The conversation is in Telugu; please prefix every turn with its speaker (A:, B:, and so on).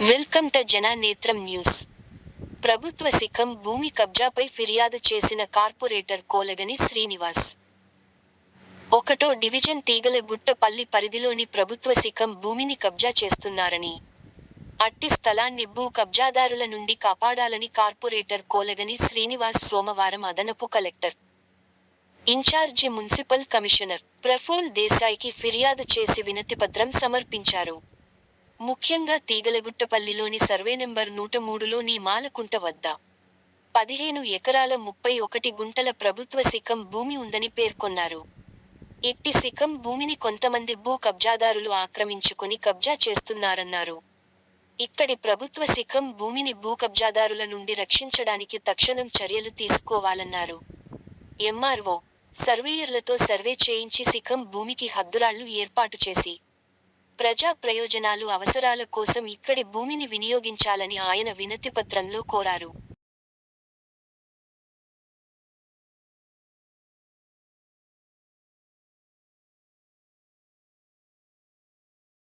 A: Welcome to జననేత్రం news. ప్రభుత్వ శిఖం భూమి కబ్జాపై ఫిర్యాదు చేసిన కార్పొరేటర్ కోలగని శ్రీనివాస్. ఒకటో డివిజన్ తీగలగుట్టపల్లి పరిధిలోని ప్రభుత్వ శిఖం భూమిని కబ్జా చేస్తున్నారని అట్టి స్థలాన్ని భూ కబ్జాదారుల నుండి కాపాడాలని కార్పొరేటర్ కోలగని శ్రీనివాస్ సోమవారం అదనపు collector. Incharge municipal commissioner Praful దేశాయ్కి ఫిర్యాదు చేసి వినతిపత్రం సమర్పించారు. ముఖ్యంగా తీగలగుట్టపల్లిలోని సర్వే నెంబర్ నూట మూడులోని మాలకుంట వద్ద. పదిహేను ఎకరాల ముప్పై ఒకటి గుంటల ప్రభుత్వ శిఖం భూమి ఉందని పేర్కొన్నారు. ఇట్టి శిఖం భూమిని కొంతమంది భూ కబ్జాదారులు ఆక్రమించుకుని కబ్జా చేస్తున్నారన్నారు. ఇక్కడి ప్రభుత్వ శిఖం భూమిని భూ కబ్జాదారుల నుండి రక్షించడానికి తక్షణం చర్యలు తీసుకోవాలన్నారు. ఎంఆర్ఓ సర్వేయర్లతో సర్వే చేయించి శిఖం భూమికి హద్దురాళ్ళు ఏర్పాటు చేసి ప్రజా ప్రయోజనాలు అవసరాల కోసం ఇక్కడి భూమిని వినియోగించాలని ఆయన వినతిపత్రంలో కోరారు.